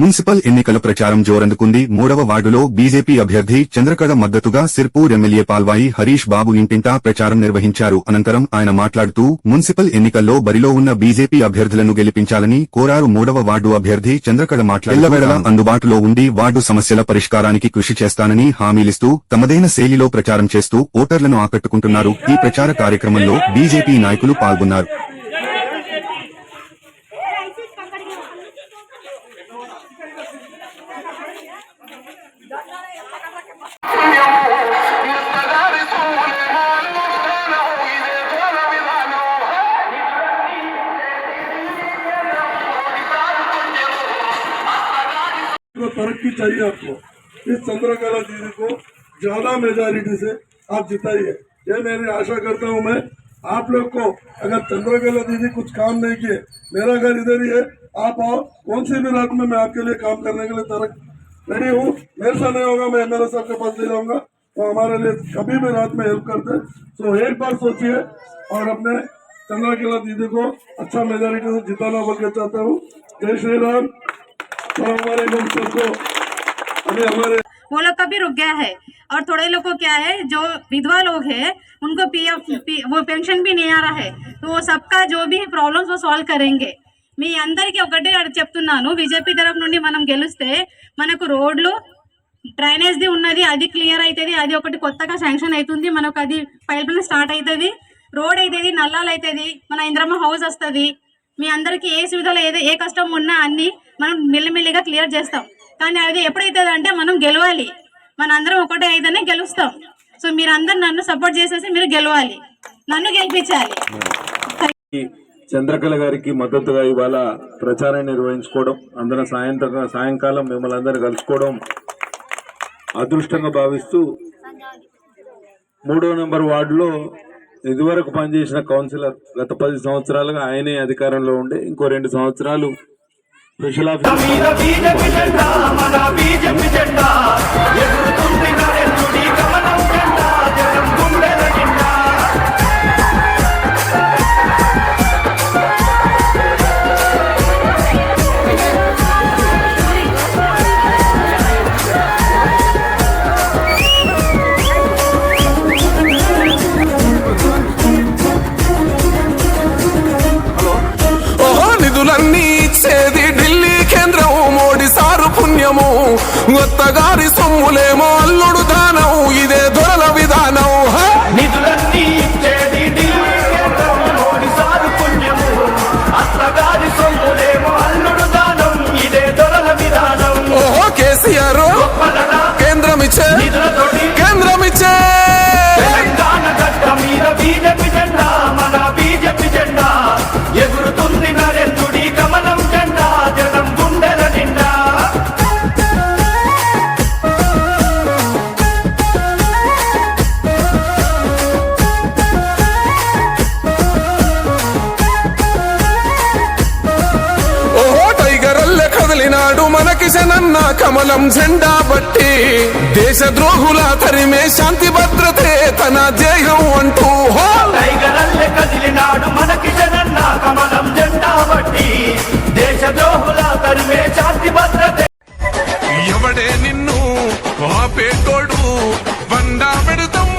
Municipal ఎన్నికల ప్రచారం జోరందుకుంది. మూడవ వార్డులో బీజేపీ అభ్యర్థి చంద్రకళ మద్దతుగా సిర్పూర్ ఎమ్మెల్యే పాల్వాయి హరీష్ బాబు ఇంటింటా ప్రచారం నిర్వహించారు. అనంతరం ఆయన మాట్లాడుతూ మున్సిపల్ ఎన్నికల్లో బరిలో ఉన్న బీజేపీ అభ్యర్థులను గెలిపించాలని కోరారు మూడవ వార్డు అభ్యర్థి చంద్రకళ మాట్లాడేలా అందుబాటులో ఉండి వార్డు సమస్యల పరిష్కారానికి కృషి చేస్తానని హామీలిస్తూ తమదైన శైలిలో ప్రచారం చేస్తూ ఓటర్లను ఆకట్టుకుంటున్నారు. ఈ ప్రచార కార్యక్రమంలో బీజేపీ నాయకులు పాల్గొన్నారు. को तरक्की चाहिए आपको। इस चंद्रकला दीदी को ज़्यादा मेजोरिटी से आप जिताइए। ये मेरी आशा करता हूँ मैं, आप लोग को अगर चंद्रकला दीदी कुछ काम नहीं किए, मेरा घर इधर ही है, आप आओ, कौन सी भी रात में मैं आपके लिए काम करने के लिए तरक रेडी हूँ। मेरे से नहीं होगा, मैं एमएलए साहब के पास ले जाऊँगा तो हमारे लिए कभी भी रात में हेल्प करते। तो एक बार सोचिए और अपने चंद्रकला दीदी को अच्छा मेजोरिटी से जिताना बोल के चाहता हूँ। जय श्री राम। तो हमारे लोग सबको अभी हमारे वो लोग का भी रुक गया है और थोड़े लोग को क्या है जो विधवा लोग हैं उनको पीएफ पी, वो पेंशन भी नहीं आ रहा है तो वो सबका जो भी प्रॉब्लम्स वो సాల్వ్ కరెంగే మీ అందరికీ ఒకటే అడ- చెప్తున్నాను బీజేపీ తరఫు నుండి మనం గెలిస్తే మనకు రోడ్లు డ్రైనేజ్ది ఉన్నది అది క్లియర్ అవుతుంది అది ఒకటి కొత్తగా శాంక్షన్ అవుతుంది మనకు అది పైప్ స్టార్ట్ అవుతుంది రోడ్ అవుతుంది నల్లాలు అవుతుంది మన ఇంద్రమ్మ హౌస్ వస్తుంది మీ అందరికీ ఏ సువిధలు ఏదో ఏ కష్టం ఉన్నా అన్ని మనం మెల్లిమెల్లిగా క్లియర్ చేస్తాం. కానీ అది ఎప్పుడైతుంది అంటే మనం గెలవాలి. మన అందరం ఒకటే అయితేనే గెలుస్తాం. సో మీరందరూ నన్ను సపోర్ట్ చేసేసి మీరు గెలవాలి. నన్ను గెలిపించాలి. చంద్రకళ గారికి మద్దతుగా ఇవాళ ప్రచారం నిర్వహించుకోవడం అందరం సాయంత్రం సాయంకాలం మిమ్మల్ని అందరూ కలుసుకోవడం అదృష్టంగా భావిస్తూ మూడో నెంబర్ వార్డులో ఇదివరకు పనిచేసిన కౌన్సిలర్ గత పది సంవత్సరాలుగా ఆయనే అధికారంలో ఉండే ఇంకో రెండు సంవత్సరాలు స్పెషల్ ఆఫీసర్ ಗೊತ್ತಾಗ చేసనన్న కమలం జెండా బట్టి దేశ ద్రోహుల తరిమే శాంతి భద్రతే తన జయం అంటూ ఎవడే నిన్ను ఆపేటోడు వందా పెడతాం